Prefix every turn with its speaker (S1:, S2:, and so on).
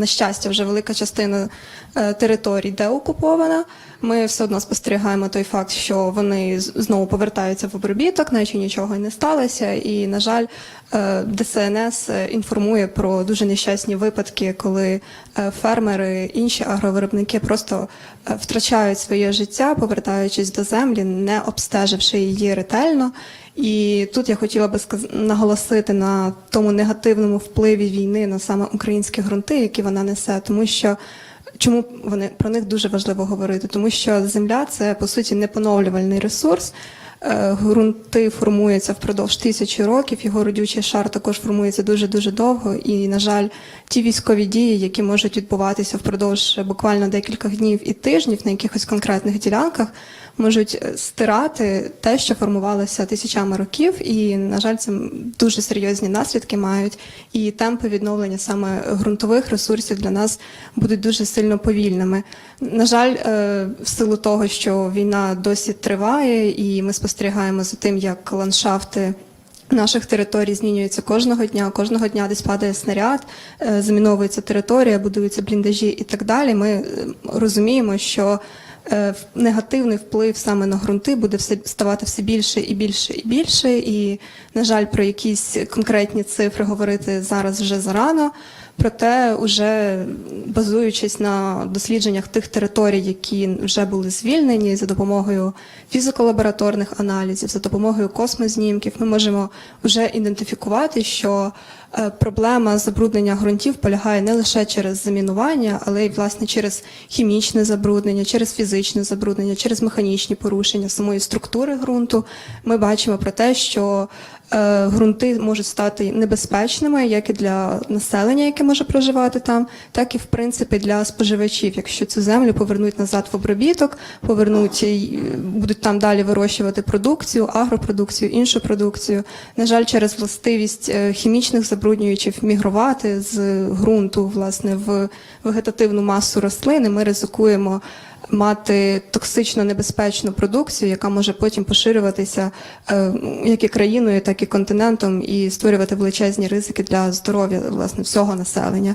S1: на щастя, вже велика частина е, територій деокупована. Ми все одно спостерігаємо той факт, що вони знову повертаються в обробіток, наче нічого і не сталося. І, на жаль, е, ДСНС е, інформує про дуже нещасні випадки, коли фермери, інші агровиробники просто втрачають своє життя, повертаючись до землі, не обстеживши її ретельно. І тут я хотіла би наголосити на тому негативному впливі війни на саме українські ґрунти, які вона несе, тому що чому вони про них дуже важливо говорити, тому що земля це по суті непоновлювальний ресурс. Е, Ґрунти формуються впродовж тисячі років, його родючий шар також формується дуже дуже довго. І, на жаль, ті військові дії, які можуть відбуватися впродовж буквально декількох днів і тижнів на якихось конкретних ділянках, можуть е, стирати те, що формувалося тисячами років, і на жаль, це дуже серйозні наслідки мають. І темпи відновлення саме ґрунтових ресурсів для нас будуть дуже сильно повільними. На жаль, е, в силу того, що війна досі триває, і ми спостерігаємо за тим, як ландшафти. Наших територій змінюються кожного дня. Кожного дня десь падає снаряд, е, заміновується територія, будуються бліндажі і так далі. Ми е, розуміємо, що е, негативний вплив саме на ґрунти буде все ставати все більше і більше і більше. І, на жаль, про якісь конкретні цифри говорити зараз вже зарано. Проте, уже базуючись на дослідженнях тих територій, які вже були звільнені за допомогою фізико-лабораторних аналізів, за допомогою космознімків, ми можемо вже ідентифікувати, що е, проблема забруднення ґрунтів полягає не лише через замінування, але й власне через хімічне забруднення, через фізичне забруднення, через механічні порушення самої структури ґрунту. Ми бачимо про те, що ґрунти можуть стати небезпечними як і для населення, яке може проживати там, так і в принципі для споживачів. Якщо цю землю повернуть назад в обробіток, повернуть е, будуть там далі вирощувати продукцію, агропродукцію, іншу продукцію. На жаль, через властивість е, хімічних забруднюючих мігрувати з ґрунту власне в вегетативну масу рослини, ми ризикуємо мати токсично небезпечну продукцію, яка може потім поширюватися е, як і країною, так і континентом, і створювати величезні ризики для здоров'я власне всього населення.